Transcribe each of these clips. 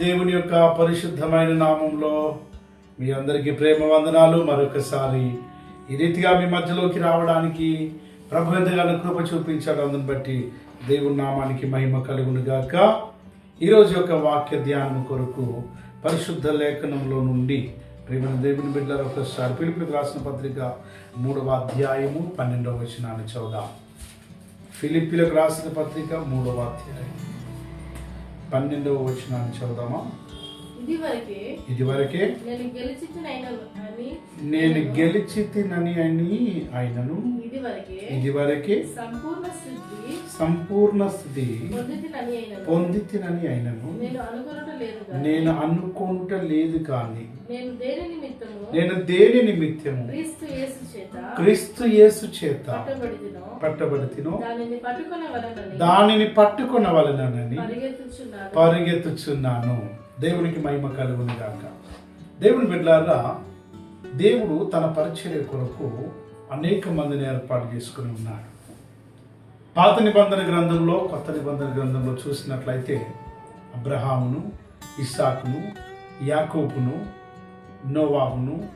దేవుని యొక్క పరిశుద్ధమైన నామంలో మీ అందరికీ ప్రేమ వందనాలు. మరొకసారి ఈ రీతిగా మీ మధ్యలోకి రావడానికి ప్రభు ఎంతగానో కృప చూపించాడు. అందుని బట్టి దేవుని నామానికి మహిమ కలుగునుగాక ఈరోజు యొక్క వాక్య ధ్యానం కొరకు పరిశుద్ధ లేఖనంలో నుండి ప్రేమ దేవుని బిడ్డల ఒకసారి పిలుపులకు రాసిన పత్రిక మూడవ అధ్యాయము పన్నెండవ వచనాన్ని చదువుదాం. ఫిలిపిలకు రాసిన పత్రిక మూడవ అధ్యాయం. పన్నెండవ వచనాన్ని చదువుదామా? ఇది వరకే ఇదివరకే నేను గెలిచినైన అని నేను గెలిచి తినని అని ఆయనను ఇది వరకే ఇదివరకే సంపూర్ణ స్థితి సంపూర్ణ స్థితి అయినను పొంది తినని ఆయనను నేను అనుకుంట లేదు కానీ నేను దేని నిమిత్తము క్రీస్తు యేసు చేత పట్టబడి తిను దానిని పట్టుకునే వలనని పరిగెత్తుచున్నాను. దేవునికి మహిమ కలుగును గాక. దేవుని బిడ్డలారా దేవుడు తన పరిచర్య కొరకు అనేక మందిని ఏర్పాటు చేసుకుని ఉన్నాడు. పాత నిబంధన గ్రంథంలో కొత్త నిబంధన గ్రంథంలో చూసినట్లయితే అబ్రహామును ఇస్సాకును యాకోబును నోవాబును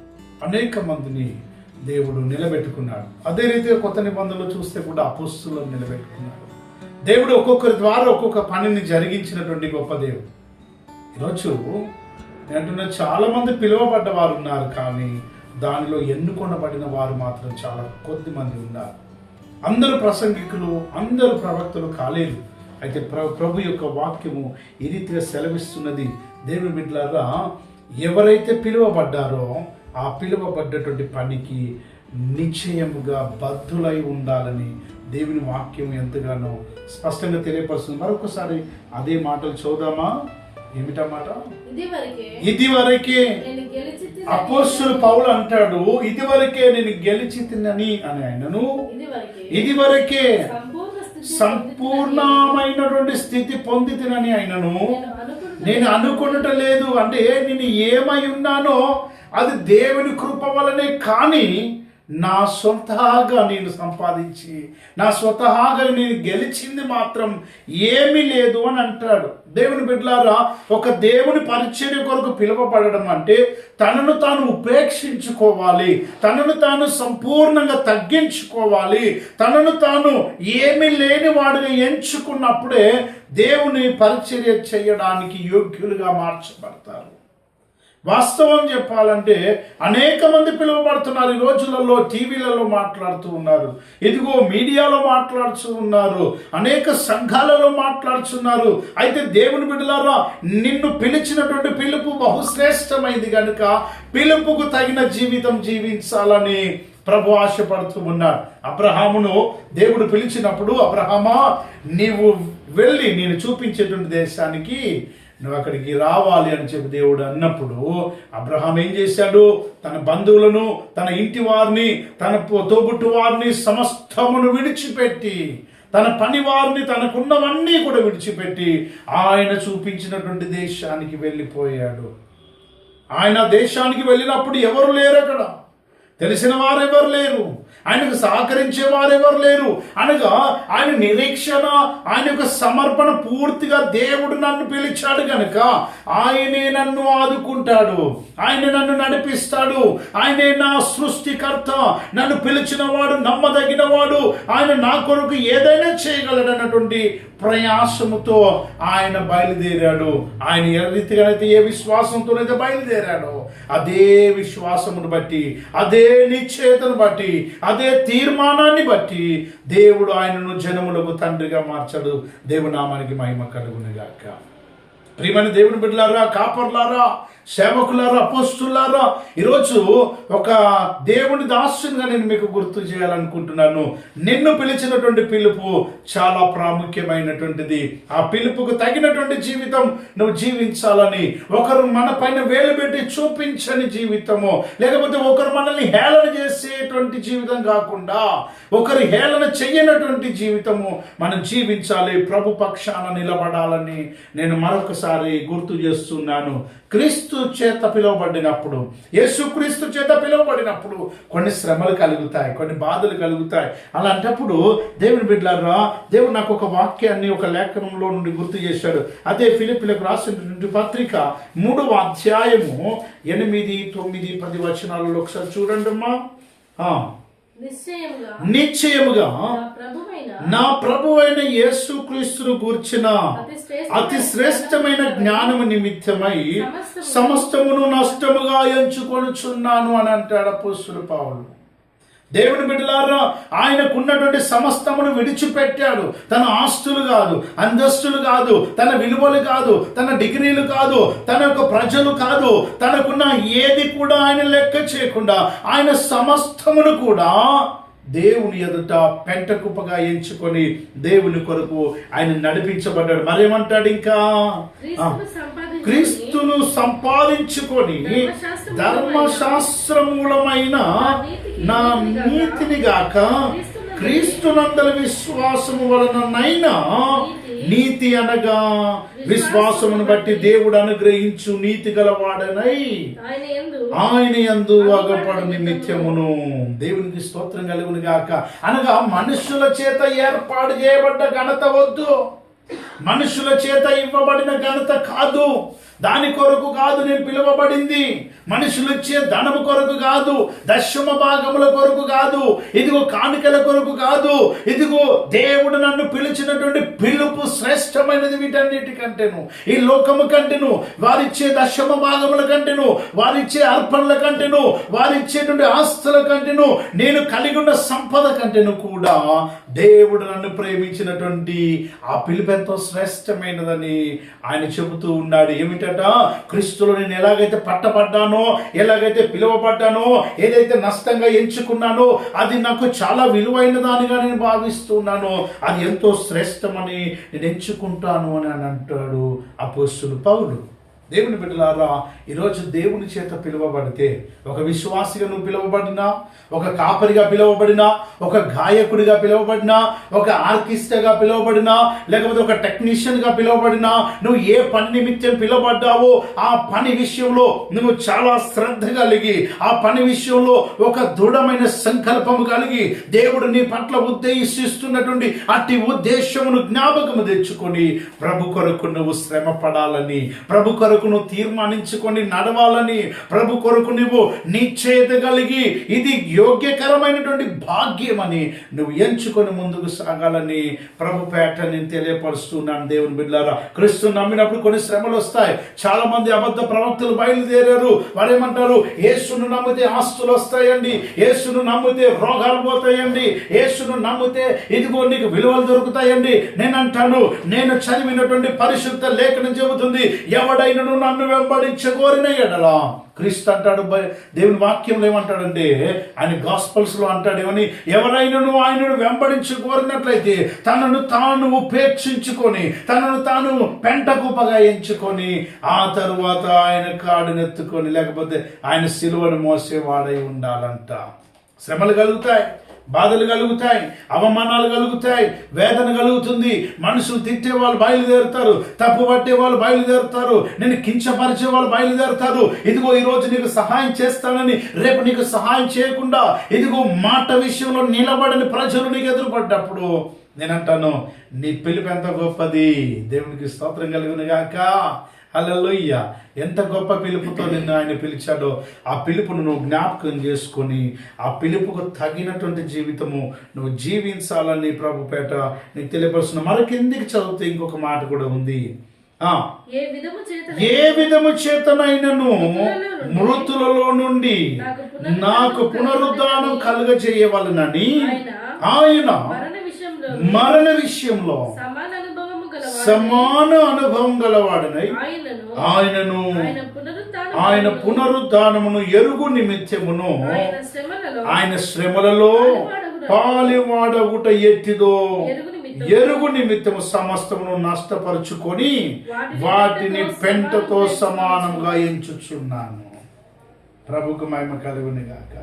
అనేక మందిని దేవుడు నిలబెట్టుకున్నాడు. అదే రీతిగా కొత్త నిబంధనలో చూస్తే కూడా అపోస్తులను నిలబెట్టుకున్నాడు. దేవుడు ఒక్కొక్కరి ద్వారా ఒక్కొక్క పనిని జరిగించినటువంటి గొప్ప దేవుడు. ఈరోజు నేను అంటున్నా చాలా మంది పిలువబడ్డ వారు ఉన్నారు కానీ దానిలో ఎన్నుకొనబడిన వారు మాత్రం చాలా కొద్ది మంది ఉన్నారు. అందరు ప్రసంగికులు అందరు ప్రవక్తలు కాలేదు. అయితే ప్ర ప్రభు యొక్క వాక్యము ఈ రీతిగా సెలవిస్తున్నది. దేవుని బిడ్డలారా ఎవరైతే పిలువబడ్డారో ఆ పిలువబడ్డటువంటి పనికి నిశ్చయముగా బద్ధులై ఉండాలని దేవుని వాక్యం ఎంతగానో స్పష్టంగా తెలియపరుస్తుంది. మరొకసారి అదే మాటలు చూద్దామా? ఏమిటా మాట ఇది వరకే అపోస్తులు పౌలు అంటాడు ఇది వరకే నేను గెలిచి తిన్నని అని ఆయనను. ఇది వరకే సంపూర్ణమైనటువంటి స్థితి పొంది తినని ఆయనను. నేను అనుకున్నట లేదు అంటే నేను ఏమై ఉన్నానో అది దేవుని కృప వలనే కానీ నా స్వతహాగా నేను సంపాదించి నా స్వతహాగా నేను గెలిచింది మాత్రం ఏమీ లేదు అని అంటాడు. దేవుని బిడ్డలారా ఒక దేవుని పరిచర్య కొరకు పిలువబడడం అంటే తనను తాను ఉపేక్షించుకోవాలి తనను తాను సంపూర్ణంగా తగ్గించుకోవాలి తనను తాను ఏమీ లేని వాడిని ఎంచుకున్నప్పుడే దేవుని పరిచర్య చేయడానికి యోగ్యులుగా మార్చబడతారు. వాస్తవం చెప్పాలంటే అనేక మంది పిలువబడుతున్నారు ఈ రోజులలో టీవీలలో మాట్లాడుతూ ఉన్నారు. ఇదిగో మీడియాలో మాట్లాడుతూ ఉన్నారు. అనేక సంఘాలలో మాట్లాడుతున్నారు అయితే దేవుని బిడ్డలారా నిన్ను పిలిచినటువంటి పిలుపు బహుశ్రేష్టమైంది కనుక పిలుపుకు తగిన జీవితం జీవించాలని ప్రభు ఆశపడుతూ ఉన్నాడు అబ్రహామును దేవుడు పిలిచినప్పుడు అబ్రహమా నీవు వెళ్ళి నేను చూపించేటువంటి దేశానికి నువ్వు అక్కడికి రావాలి అని చెప్పి దేవుడు అన్నప్పుడు అబ్రహాం ఏం చేశాడు? తన బంధువులను తన ఇంటి వారిని తన తోబుట్టు వారిని సమస్తమును విడిచిపెట్టి తన పని వారిని తనకున్నవన్నీ కూడా విడిచిపెట్టి ఆయన చూపించినటువంటి దేశానికి వెళ్ళిపోయాడు. ఆయన దేశానికి వెళ్ళినప్పుడు ఎవరు లేరు అక్కడ? తెలిసిన వారెవరు లేరు? ఆయనకు సహకరించే వారు ఎవరు లేరు. అనగా ఆయన నిరీక్షణ ఆయన యొక్క సమర్పణ పూర్తిగా దేవుడు నన్ను పిలిచాడు కనుక ఆయనే నన్ను ఆదుకుంటాడు. ఆయన నన్ను నడిపిస్తాడు. ఆయనే నా సృష్టికర్త. నన్ను పిలిచిన వాడు నమ్మదగిన వాడు ఆయన నా కొరకు ఏదైనా చేయగలడన్నటువంటి ప్రయాసముతో ఆయన బయలుదేరాడు. ఆయన ఏ రీతిగానైతే ఏ విశ్వాసంతోనైతే బయలుదేరాడో అదే విశ్వాసమును బట్టి అదే నిశ్చేతను బట్టి అదే తీర్మానాన్ని బట్టి దేవుడు ఆయనను జనములకు తండ్రిగా మార్చడు. దేవునామానికి మహిమ కలుగునుగాక. ప్రియమైన దేవుని బిడ్డలారా కాపర్లారా సేవకులారా అపోస్తులారా ఈరోజు ఒక దేవుని దాసునిగా నేను మీకు గుర్తు చేయాలనుకుంటున్నాను. నిన్ను పిలిచినటువంటి పిలుపు చాలా ప్రాముఖ్యమైనటువంటిది. ఆ పిలుపుకు తగినటువంటి జీవితం నువ్వు జీవించాలని ఒకరు మన పైన వేలు పెట్టి చూపించని జీవితము లేకపోతే ఒకరు మనల్ని హేళన చేసేటువంటి జీవితం కాకుండా ఒకరి హేళన చెయ్యనటువంటి జీవితము మనం జీవించాలి ప్రభు పక్షాన నిలబడాలని నేను మరొకసారి గుర్తు చేస్తున్నాను. క్రీస్తు చేత పిలువబడినప్పుడు యేసుక్రీస్తు చేత పిలువబడినప్పుడు కొన్ని శ్రమలు కలుగుతాయి కొన్ని బాధలు కలుగుతాయి. అలాంటప్పుడు దేవుని బిడ్డలారా దేవుడు నాకు ఒక వాక్యాన్ని ఒక లేఖనంలో నుండి గుర్తు చేశాడు. అదే ఫిలిపిలకు రాసినటువంటి పత్రిక మూడవ అధ్యాయము ఎనిమిది తొమ్మిది పది వచనాలలో ఒకసారి చూడండి అమ్మా నిశ్చయముగా నా ప్రభు అయిన యేసుక్రీస్తును గూర్చిన అతి శ్రేష్టమైన జ్ఞానము నిమిత్తమై సమస్తము- సమస్తమును నష్టముగా ఎంచుకొనుచున్నాను అని అంటాడు అపోస్తులు పావులు దేవుని బిడ్డలారా ఆయనకున్నటువంటి సమస్తమును విడిచిపెట్టాడు. తన ఆస్తులు కాదు అంతస్తులు కాదు తన విలువలు కాదు తన డిగ్రీలు కాదు తన యొక్క ప్రజలు కాదు తనకున్న ఏది కూడా ఆయన లెక్క చేయకుండా ఆయన సమస్తమును కూడా దేవుని ఎదుట పెంట కుప్పగా ఎంచుకొని దేవుని కొరకు ఆయన నడిపించబడ్డాడు. మరేమంటాడు ఇంకా? ఆ, క్రీస్తును సంపాదించుకొని క్రీస్తును సంపాదించుకొని ధర్మశాస్త్రమూలమైన నా నీతిని గాక క్రీస్తునందల విశ్వాసము వలననైనా నీతి అనగా విశ్వాసమును బట్టి దేవుడు అనుగ్రహించు నీతి గలవాడనై ఆయన ఎందు అగపడు నిమిత్యమును దేవునికి స్తోత్రం కలుగును గాక. అనగా మనుషుల చేత ఏర్పాటు చేయబడ్డ ఘనత వద్దు. మనుషుల చేత ఇవ్వబడిన ఘనత కాదు. దాని కొరకు కాదు నేను పిలువబడింది. మనుషులు ఇచ్చే ధనము కొరకు కాదు దశమ భాగముల కొరకు కాదు ఇదిగో కానుకల కొరకు కాదు ఇదిగో దేవుడు నన్ను పిలిచినటువంటి పిలుపు శ్రేష్టమైనది వీటన్నిటికంటేను. ఈ లోకము కంటేను వారిచ్చే దశమ భాగముల కంటేను వారిచ్చే అర్పణల కంటేను వారిచ్చేటువంటి ఆస్తుల కంటేను నేను కలిగి ఉన్న సంపద కంటేను కూడా దేవుడు నన్ను ప్రేమించినటువంటి ఆ పిలుపు ఎంతో శ్రేష్టమైనదని ఆయన చెబుతూ ఉన్నాడు. ఏమిటంటే క్రీస్తులో నేను ఎలాగైతే పట్టబడ్డానో ఎలాగైతే పిలువబడ్డానో ఏదైతే నష్టంగా ఎంచుకున్నానో అది నాకు చాలా విలువైన దానిగా నేను భావిస్తున్నాను. అది ఎంతో శ్రేష్టమని నేను ఎంచుకుంటాను అని అని అంటాడు అపోస్తులు పౌలు. దేవుని బిడ్డలారా ఈరోజు దేవుని చేత పిలువబడితే ఒక విశ్వాసిగా నువ్వు పిలువబడినా ఒక కాపరిగా పిలువబడినా ఒక గాయకుడిగా పిలువబడినా ఒక ఆర్కిస్ట్గా పిలువబడినా లేకపోతే ఒక టెక్నీషియన్గా పిలువబడినా నువ్వు ఏ పని నిమిత్తం పిలువబడ్డావో ఆ పని విషయంలో నువ్వు చాలా శ్రద్ధ కలిగి ఆ పని విషయంలో ఒక దృఢమైన సంకల్పము కలిగి దేవుడు నీ పట్ల ఉద్దేశిస్తున్నటువంటి అట్టి ఉద్దేశమును జ్ఞాపకము తెచ్చుకొని ప్రభు కొరకు నువ్వు శ్రమ పడాలని ప్రభు కొరకు నువ్వు తీర్మానించుకొని నడవాలని ప్రభు కొరకు నువ్వు నిశ్చయత కలిగి ఇది యోగ్యకరమైనటువంటి భాగ్యమని నువ్వు ఎంచుకొని ముందుకు సాగాలని ప్రభు పేట నేను తెలియపరుస్తున్నాను. దేవుని బిడ్డారా క్రీస్తు నమ్మినప్పుడు కొన్ని శ్రమలు వస్తాయి. చాలా మంది అబద్ధ ప్రవక్తలు బయలుదేరారు. వారేమంటారు? యేసును నమ్మితే ఆస్తులు వస్తాయండి. యేసును నమ్మితే రోగాలు పోతాయండి. యేసును నమ్మితే ఇదిగో నీకు విలువలు దొరుకుతాయండి. నేను అంటాను నేను చదివినటువంటి పరిశుద్ధ లేఖనం చెబుతుంది. ఎవడైనను నన్ను వెంబడించగోరిన ఎడలా క్రీస్తు అంటాడు దేవుని వాక్యంలో ఏమంటాడంటే ఆయన గాస్పల్స్లో అంటాడేమని ఎవరైనాను ఆయనను వెంబడించి కోరినట్లయితే తనను తాను ఉపేక్షించుకొని తనను తాను పెంటకుపగా ఎంచుకొని ఆ తరువాత ఆయన కాడునెత్తుకొని లేకపోతే ఆయన సిలువను మోసేవాడై ఉండాలంట. శ్రమలు కలుగుతాయి. బాధలు కలుగుతాయి అవమానాలు కలుగుతాయి వేదన కలుగుతుంది. మనుషులు తిట్టే వాళ్ళు బయలుదేరుతారు తప్పు పట్టే వాళ్ళు బయలుదేరుతారు నేను కించపరిచే వాళ్ళు బయలుదేరుతారు. ఇదిగో ఈరోజు నీకు సహాయం చేస్తానని రేపు నీకు సహాయం చేయకుండా ఇదిగో మాట విషయంలో నిలబడని ప్రజలు నీకు ఎదురుపడ్డప్పుడు నేనంటాను నీ పిలుపు ఎంత గొప్పది? దేవునికి స్తోత్రం కలిగిన గాక హల్లెలూయా. ఎంత గొప్ప పిలుపుతో నిన్ను ఆయన పిలిచాడో ఆ పిలుపును నువ్వు జ్ఞాపకం చేసుకొని ఆ పిలుపుకు తగినటువంటి జీవితము నువ్వు జీవించాలని ప్రభు పేట నీకు తెలియపరుస్తున్నా. మరకెందుకు చదివితే ఇంకొక మాట కూడా ఉంది. ఆ. ఏ విధము చేతనైనను? మృతులలో నుండి. నాకు పునరుద్ధానం కలుగజేయవలనని. ఆయన మరణ విషయంలో సమాన అనుభవం గలవాడనై. ఆయనను ఆయన పునరుద్ధానమును ఎరుగు నిమిత్తమును ఆయన శ్రమలలో పాలివాడగుట. ఎట్టిదో ఎరుగు నిమిత్తము. సమస్తమును నష్టపరుచుకొని వాటిని పెంటతో సమానంగా ఎంచుచున్నాను. ప్రభుకు మహిమ కలుగుని గాక.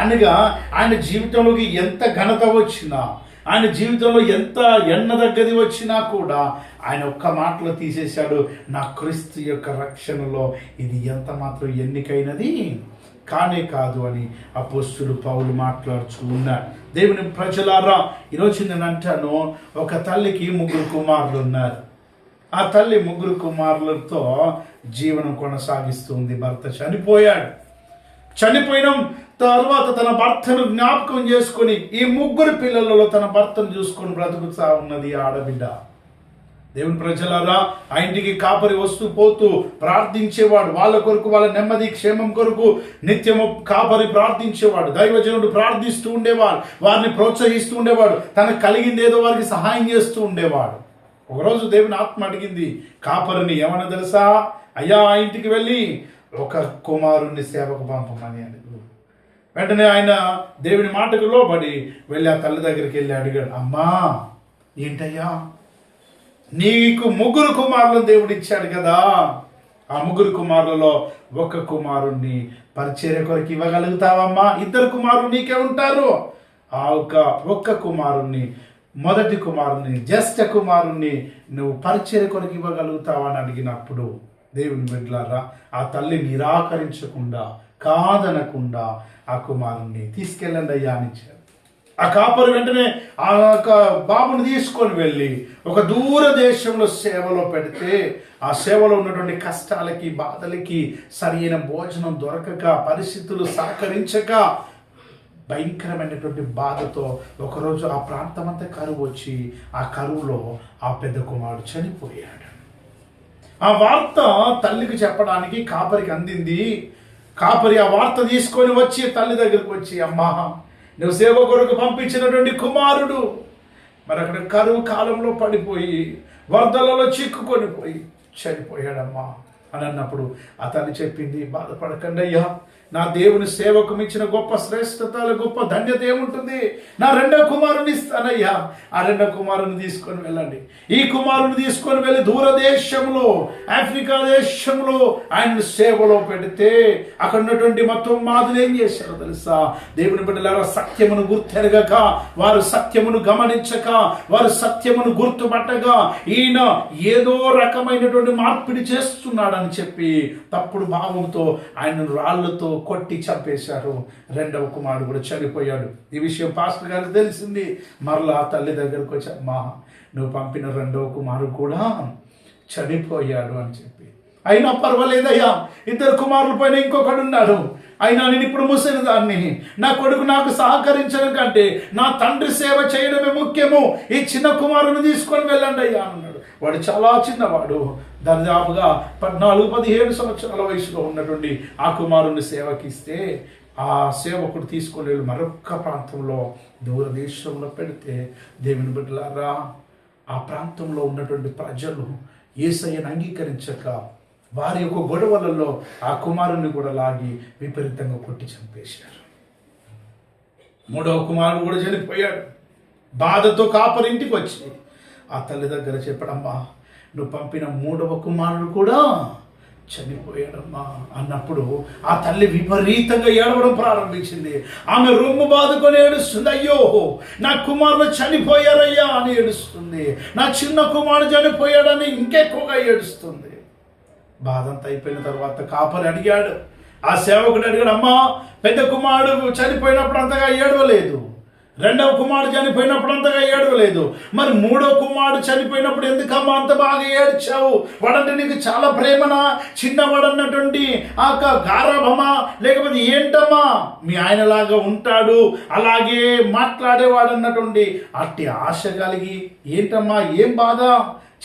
అనగా ఆయన జీవితంలోకి ఎంత ఘనత వచ్చినా ఆయన జీవితంలో ఎంత ఎన్న దగ్గది వచ్చినా కూడా ఆయన ఒక్క మాటలో తీసేశాడు నా క్రీస్తు యొక్క రక్షణలో ఇది ఎంత మాత్రం ఎన్నికైనది? కానే కాదు అని అపోస్తుడు పౌలు మాట్లాడుతూ ఉన్నాడు. దేవుని ప్రజలారా ఈరోజు నేను అంటాను ఒక తల్లికి ముగ్గురు కుమారులు ఉన్నారు. ఆ తల్లి ముగ్గురు కుమారులతో జీవనం కొనసాగిస్తుంది. భర్త చనిపోయాడు. చనిపోయిన తర్వాత తన భర్తను జ్ఞాపకం చేసుకొని ఈ ముగ్గురు పిల్లలలో తన భర్తను చూసుకొని బ్రతుకుతా ఉన్నది ఆడబిడ్డ. దేవుని ప్రజలారా ఆ ఇంటికి కాపరి వస్తూ పోతూ ప్రార్థించేవాడు వాళ్ళ కొరకు వాళ్ళ నెమ్మది క్షేమం కొరకు నిత్యము కాపరి ప్రార్థించేవాడు దైవజనుడు ప్రార్థిస్తూ ఉండేవాడు వారిని ప్రోత్సహిస్తూ ఉండేవాడు తనకు కలిగింది ఏదో వారికి సహాయం చేస్తూ ఉండేవాడు. ఒకరోజు దేవుని ఆత్మ అడిగింది కాపరిని ఏమన్నా తెలుసా? అయ్యా ఆ ఇంటికి వెళ్ళి ఒక కుమారుణ్ణి సేవకు పంపమని అని. వెంటనే ఆయన దేవుని మాటకు లోబడి వెళ్ళి ఆ తల్లి దగ్గరికి వెళ్ళి అడిగాడు అమ్మా ఏంటయ్యా? నీకు ముగ్గురు కుమారులను దేవుడు ఇచ్చాడు కదా. ఆ ముగ్గురు కుమారులలో ఒక కుమారుణ్ణి పరిచర్య కొరకు ఇవ్వగలుగుతావమ్మా. ఇద్దరు కుమారులు నీకే ఉంటారు. ఆ ఒక్క ఒక్క కుమారుణ్ణి మొదటి కుమారుణ్ణి జ్యేష్ఠ కుమారుణ్ణి నువ్వు పరిచర్య కొరకు ఇవ్వగలుగుతావా అని అడిగినప్పుడు దేవుని బిడ్డలారా ఆ తల్లి నిరాకరించకుండా కాదనకుండా ఆ కుమారుణ్ణి తీసుకెళ్ళండి అయ్యా అని ఆ కాపరి వెంటనే ఆ యొక్క బాబుని తీసుకొని వెళ్ళి ఒక దూర దేశంలో సేవలో పెడితే ఆ సేవలో ఉన్నటువంటి కష్టాలకి బాధలకి సరైన భోజనం దొరకక పరిస్థితులు సహకరించక భయంకరమైనటువంటి బాధతో ఒకరోజు ఆ ప్రాంతం అంతా కరువు వచ్చి ఆ కరువులో ఆ పెద్ద కుమారుడు చనిపోయాడు. ఆ వార్త తల్లికి చెప్పడానికి కాపరికి అందింది. కాపరి ఆ వార్త తీసుకొని వచ్చి తల్లి దగ్గరికి వచ్చి అమ్మా నువ్వు సేవ కొరకు పంపించినటువంటి కుమారుడు మరి అక్కడ కరువు కాలంలో పడిపోయి వరదలలో చిక్కుకొని పోయి చనిపోయాడమ్మా అని అన్నప్పుడు అతను చెప్పింది బాధపడకండి అయ్యా. నా దేవుని సేవకు మించిన గొప్ప శ్రేష్టత గొప్ప ధన్యత ఏముంటుంది? నా రెండో కుమారుని ఇస్తానయ్యా ఆ రెండో కుమారుని తీసుకొని వెళ్ళండి. ఈ కుమారుని తీసుకొని వెళ్ళి దూరదేశంలో ఆఫ్రికా దేశంలో ఆయన సేవలో పెడితే అక్కడ ఉన్నటువంటి మొత్తం మాదులు ఏం చేశారో తెలుసా? దేవుని బిడ్డలారా సత్యమును గుర్తెరగక వారు సత్యమును గమనించక వారు సత్యమును గుర్తుపట్టగా ఈయన ఏదో రకమైనటువంటి మార్పిడి చేస్తున్నాడని చెప్పి తప్పుడు భావంతో ఆయన రాళ్ళతో కొట్టి చంపేశారు. రెండవ కుమారుడు కూడా చనిపోయాడు. ఈ విషయం పాస్టర్ గారికి తెలిసింది. మరలా తల్లి దగ్గరకు వచ్చి అమ్మా నువ్వు పంపిన రెండవ కుమారుడు కూడా చనిపోయాడు అని చెప్పి. అయినా పర్వాలేదయ్యా ఇద్దరు కుమారుల పైన ఇంకొకడు ఉన్నాడు. అయినా నేను ఇప్పుడు ముసలి దాన్ని. నా కొడుకు నాకు సహకరించడం కంటే నా తండ్రి సేవ చేయడమే ముఖ్యము. ఈ చిన్న కుమారుని తీసుకొని వెళ్ళండి అయ్యా అన్నాడు. వాడు చాలా చిన్నవాడు. దాదాపుగా పద్నాలుగు పదిహేడు సంవత్సరాల వయసులో ఉన్నటువంటి ఆ కుమారుని సేవకిస్తే ఆ సేవకుడు తీసుకుని వెళ్ళి మరొక ప్రాంతంలో దూరదేశంలో పెడితే దేవుని బిడ్డలారా ఆ ప్రాంతంలో ఉన్నటువంటి ప్రజలు ఏసయ్యను అంగీకరించక వారి యొక్క గొడవలలో ఆ కుమారుని కూడా లాగి విపరీతంగా కొట్టి చంపేశారు. మూడవ కుమారుడు కూడా చనిపోయాడు. బాధతో కాపరి ఇంటికి వచ్చి ఆ తల్లి దగ్గర చెప్పడమ్మా నువ్వు పంపిన మూడవ కుమారుడు కూడా చనిపోయాడమ్మా అన్నప్పుడు ఆ తల్లి విపరీతంగా ఏడవడం ప్రారంభించింది. ఆమె రొమ్ము బాదుకొని ఏడుస్తుంది అయ్యో నా కుమారులు చనిపోయారయ్యా అని ఏడుస్తుంది. నా చిన్న కుమారుడు చనిపోయాడని ఇంకెక్కువగా ఏడుస్తుంది. బాధంతా అయిపోయిన తర్వాత కాపరి అడిగాడు. ఆ సేవకుడు అడిగాడు అమ్మా పెద్ద కుమారుడు చనిపోయినప్పుడు అంతగా ఏడవలేదు. రెండవ కుమారుడు చనిపోయినప్పుడు అంతగా ఏడవలేదు. మరి మూడో కుమారుడు చనిపోయినప్పుడు ఎందుకమ్మా అంత బాగా ఏడ్చావు? వాడంటే నీకు చాలా ప్రేమనా? చిన్నవాడన్నటువంటి ఆ గారాభమా? లేకపోతే ఏంటమ్మా? మీ ఆయనలాగా ఉంటాడు అలాగే మాట్లాడేవాడు అన్నటువంటి అట్టి ఆశ కలిగి ఏంటమ్మా? ఏం బాధ?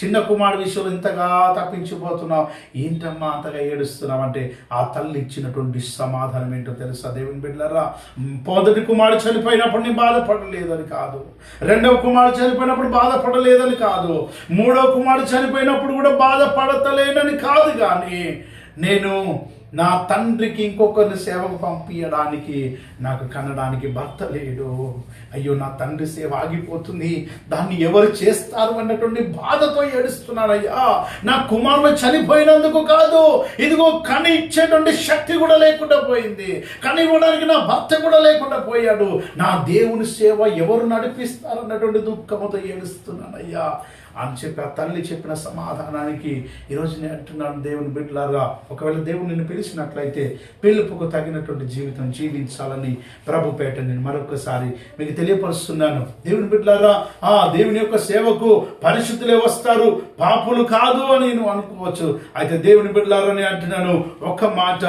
చిన్న కుమారుడు విషయంలో ఇంతగా తప్పించిపోతున్నావు. ఏంటమ్మా అంతగా ఏడుస్తున్నావు? అంటే ఆ తల్లి ఇచ్చినటువంటి సమాధానం ఏంటో తెలుసా దేవుని బిడ్డలరా? మొదటి కుమారుడు చనిపోయినప్పుడు నేను బాధపడలేదని కాదు. రెండవ కుమారుడు చనిపోయినప్పుడు బాధపడలేదని కాదు. మూడవ కుమారుడు చనిపోయినప్పుడు కూడా బాధపడతలేనని కాదు కానీ నేను నా తండ్రికి ఇంకొకరిని సేవకు పంపించడానికి నాకు కనడానికి భర్త లేడు. అయ్యో నా తండ్రి సేవ ఆగిపోతుంది. దాన్ని ఎవరు చేస్తారు అన్నటువంటి బాధతో ఏడుస్తున్నాడయ్యా. నా కుమారుడు చనిపోయినందుకు కాదు ఇదిగో కని ఇచ్చేటువంటి శక్తి కూడా లేకుండా పోయింది. కని ఇవ్వడానికి నా భర్త కూడా లేకుండా పోయాడు. నా దేవుని సేవ ఎవరు నడిపిస్తారు అన్నటువంటి దుఃఖంతో ఏడుస్తున్నానయ్యా ఆమె చెప్పి ఆ తల్లి చెప్పిన సమాధానానికి ఈరోజు నేను అంటున్నాను దేవుని బిడ్డలారా. ఒకవేళ దేవుడు నిన్ను పిలిచినట్లయితే పిలుపుకు తగినటువంటి జీవితం జీవించాలని ప్రభుపేట నేను మరొకసారి మీకు తెలియపరుస్తున్నాను. దేవుని బిడ్డలారా ఆ దేవుని యొక్క సేవకు పరిశుద్ధులే వస్తారు. పాపులు కాదు అని నేను అనుకోవచ్చు. అయితే దేవుని బిడ్డలారని అంటున్నాను ఒక్క మాట.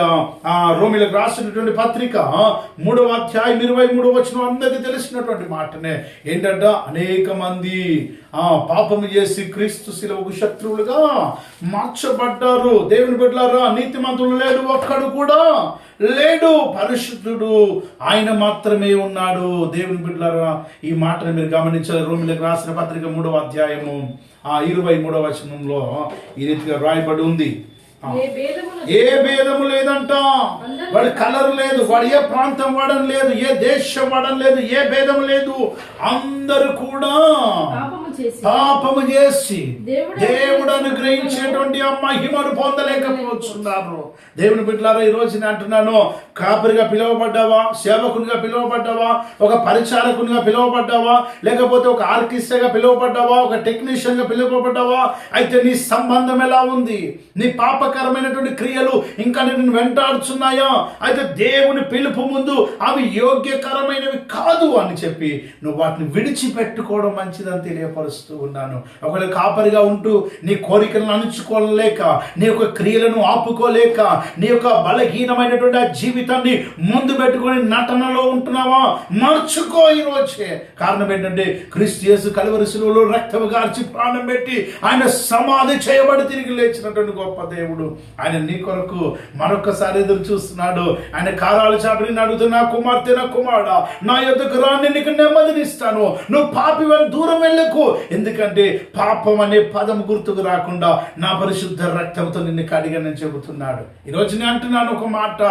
ఆ రోమిలకు రాసినటువంటి పత్రిక మూడవ అధ్యాయం ఇరవై మూడవ వచ్చిన అందరికీ తెలిసినటువంటి మాటనే. ఏంటంటే? అనేక మంది ఆ పాపము చేసి క్రీస్తు శిలవకు శత్రువులుగా మార్చబడ్డారు. దేవుని బిడ్డలారా నీతిమంతులు లేడు ఒక్కడు కూడా. లేడు పరిశుద్ధుడు ఆయన మాత్రమే ఉన్నాడు. దేవుని బిడ్డలారా ఈ మాటను మీరు గమనించాలి. రోమిలకు రాసిన పత్రిక మూడవ అధ్యాయము ఆ ఇరవై మూడవ వచనంలో ఈ రీతిగా రాయబడి ఉంది. ఏ భేదము లేదంట. వాడి కలర్ లేదు వాడు ఏ ప్రాంతం వాడని లేదు ఏ దేశం వాడని లేదు ఏ భేదం లేదు. అందరూ కూడా పాపము చేసి దేవుడు అనుగ్రహించేటువంటి ఆ మహిమను పొందలేకపోతున్నారు దేవుని బిడ్డలారా ఈ రోజు నేను అంటున్నాను కాపరిగా పిలువబడ్డావా సేవకునిగా పిలువబడ్డావా ఒక పరిచారకునిగా పిలువబడ్డావా లేకపోతే ఒక ఆర్కెస్ట్రాగా పిలువబడ్డావా ఒక టెక్నీషియన్గా పిలువబడ్డావా? అయితే నీ సంబంధం ఎలా ఉంది? నీ పాపకరమైనటువంటి క్రియలు ఇంకా నేను వెంటాడుచున్నాయా? అయితే దేవుని పిలుపు ముందు అవి యోగ్యకరమైనవి కాదు అని చెప్పి నువ్వు వాటిని విడిచిపెట్టుకోవడం మంచిదని తెలియపరుస్తూ ఉన్నాను. ఒకవేళ కాపరిగా ఉంటూ నీ కోరికలను అణుచుకోలేక నీ యొక్క క్రియలను ఆపుకోలేక నీ యొక్క బలహీనమైనటువంటి ఆ జీవితాన్ని ముందు పెట్టుకొని నటనలో ఉంటున్నావా? మర్చుకో ఈరోజే కారణం ఏంటంటే క్రీస్తు యేసు కలువరి రక్తము గార్చి ప్రాణం పెట్టి ఆయన సమాధి చేయబడి తిరిగి లేచినటువంటి గొప్ప దేవుడు ఆయన నీ కొరకు మరొకసారి ఎదురు చూస్తున్నాడు. ఆయన కారాలు చాపని అడుగుతున్నా కుమార్తె నా కుమారుడా నా యొద్దకు రాని నీకు నెమ్మదినిస్తాను నువ్వు పాపి దూరం వెళ్ళకు. ఎందుకంటే పాపం అనే పదం గుర్తుకు రాకుండా నా పరిశుద్ధ రక్తంతో నిన్ను కడిగానని చెబుతున్నాడు. ఈరోజు నేను అంటున్నాను ఒక మాట.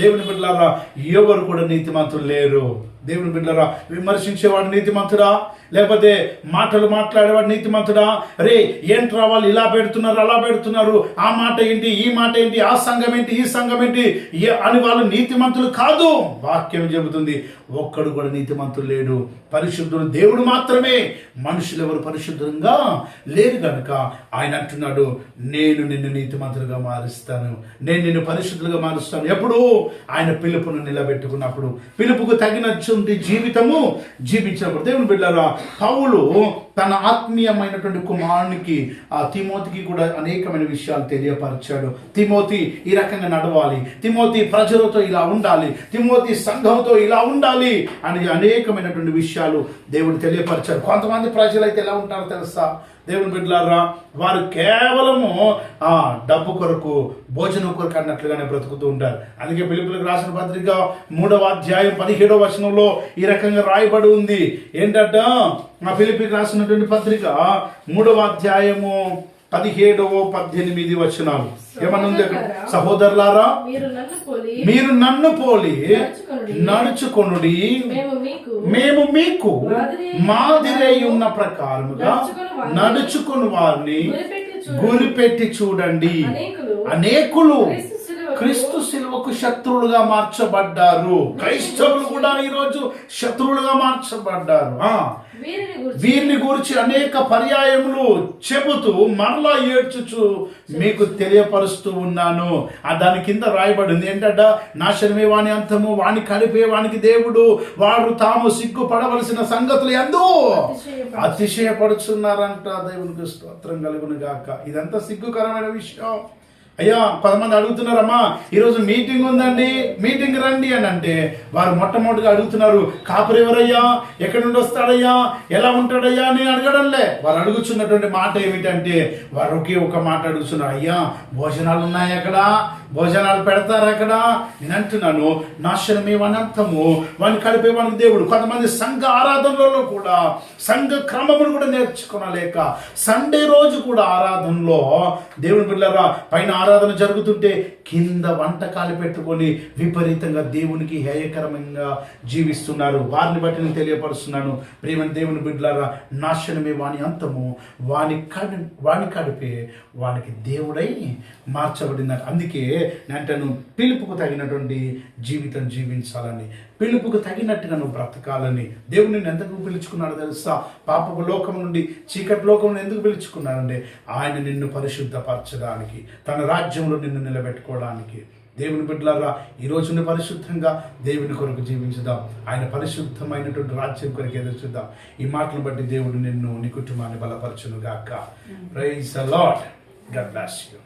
దేవుని బిడ్డలారా ఎవరు కూడా నీతిమంతులు లేరు. దేవుని బిడ్డరా విమర్శించేవాడు నీతిమంతుడా? లేకపోతే మాటలు మాట్లాడేవాడు నీతిమంతుడా? రే ఏంట్రా వాళ్ళు ఇలా పెడుతున్నారు అలా పెడుతున్నారు? ఆ మాట ఏంటి ఈ మాట ఏంటి ఆ సంఘం ఏంటి ఈ సంఘం ఏంటి? అని వాళ్ళు నీతిమంతులు కాదు. వాక్యం చెబుతుంది ఒక్కడు కూడా నీతిమంతులు లేడు. పరిశుద్ధుడు దేవుడు మాత్రమే. మనుషులు ఎవరు పరిశుద్ధంగా లేరు కనుక ఆయన అంటున్నాడు నేను నిన్ను నీతిమంతులుగా మారుస్తాను. నేను నిన్ను పరిశుద్ధులుగా మారుస్తాను. ఎప్పుడు? ఆయన పిలుపును నిలబెట్టుకున్నప్పుడు. పిలుపుకు తగినటువంటి జీవితము జీవించినప్పుడు. దేవుని బిడ్డారా పౌలు తన ఆత్మీయమైనటువంటి కుమారునికి ఆ తిమోతికి కూడా అనేకమైన విషయాలు తెలియపరిచాడు. తిమోతి ఈ రకంగా నడవాలి. తిమోతి ప్రజలతో ఇలా ఉండాలి. తిమోతి సంఘంతో ఇలా ఉండాలి అని అనేకమైనటువంటి విషయాలు దేవుడు తెలియపరిచారు కొంతమంది ప్రజలు అయితే ఎలా ఉంటారో తెలుసా? దేవుని బిడ్డలారా వారు కేవలము ఆ డబ్బు కొరకు భోజనం కొరకు అన్నట్లుగానే బ్రతుకుతూ ఉంటారు. అందుకే పిలుపులకు రాసిన పత్రిక మూడవ అధ్యాయం పదిహేడవ వచనంలో ఈ రకంగా రాయబడి ఉంది. ఏంటంట మా పిలిపికి రాసినటువంటి పత్రిక మూడవ అధ్యాయము పదిహేడవ పద్దెనిమిది వచనాలు ఏమనుంది? సహోదరులారా మీరు నన్ను పోలి నడుచుకొనుడి. మేము మీకు మాదిరి- ఉన్న ప్రకారముగా నడుచుకుని వారిని గురిపెట్టి చూడండి. అనేకులు క్రీస్తు శిలువకు శత్రువులుగా మార్చబడ్డారు. క్రైస్తవులు కూడా ఈరోజు శత్రువులుగా మార్చబడ్డారు. వీరిని గురించి. అనేక పర్యాయములు చెబుతూ మరలా ఏడ్చుచు మీకు తెలియపరుస్తూ ఉన్నాను. ఆ దాని కింద రాయబడింది ఏంటంట నాశనమే వాని అంతము వాని కలిపే వానికి దేవుడు వాడు తాము సిగ్గుపడవలసిన సంగతులు ఎందు అతిశయపడు. అతిశయపడుచున్నారంట. దేవునికి స్తోత్రం కలుగును గాక. ఇదంతా సిగ్గుకరమైన విషయం. అయ్యా పదమంది అడుగుతున్నారమ్మా ఈరోజు మీటింగ్ ఉందండి మీటింగ్ రండి అని అంటే వారు మొట్టమొదటిగా అడుగుతున్నారు కాపురు ఎవరయ్యా? ఎక్కడి నుండి వస్తాడయ్యా? ఎలా ఉంటాడయ్యా? అని అడగడంలే. వారు అడుగుతున్నటువంటి మాట ఏమిటంటే వారు ఒకే ఒక మాట అడుగుతున్నారు అయ్యా భోజనాలు ఉన్నాయి అక్కడ. భోజనాలు పెడతారు అక్కడ? నేను అంటున్నాను నాశనమే అనంతము వాడిని కలిపే వానికి దేవుడు. కొంతమంది సంఘ ఆరాధనలలో కూడా సంఘ క్రమమును కూడా నేర్చుకునలేక సండే రోజు కూడా ఆరాధనలో దేవుని బిడ్డగా పైన ఆరాధన జరుగుతుంటే కింద వంటకాలు పెట్టుకొని విపరీతంగా దేవునికి హేయకరంగా జీవిస్తున్నారు. వారిని బట్టి నేను తెలియపరుస్తున్నాను. ప్రేమని దేవుని బిడ్డలారా నాశనమే వాని అంతము. వాని కడి వాని కడిపే వానికి దేవుడై మార్చబడింది అందుకే అంటే నువ్వు పిలుపుకు తగినటువంటి జీవితం జీవించాలని పిలుపుకు తగినట్టుగా నువ్వు బ్రతకాలని దేవుడు నిన్ను ఎందుకు పిలుచుకున్నాడో తెలుసా? పాపపు లోకం నుండి చీకటి లోకం ఎందుకు పిలుచుకున్నాడంటే ఆయన నిన్ను పరిశుద్ధపరచడానికి తన రాజ్యంలో నిన్ను నిలబెట్టుకోవడానికి. దేవుని బిడ్డలారా ఈ రోజున పరిశుద్ధంగా దేవుని కొరకు జీవించుదాం. ఆయన పరిశుద్ధమైనటువంటి రాజ్యం కొరకు ఎదురు చూద్దాం. ఈ మాటను బట్టి దేవుడు నిన్ను నీ కుటుంబాన్ని బలపరచును గాక praise lord god bless you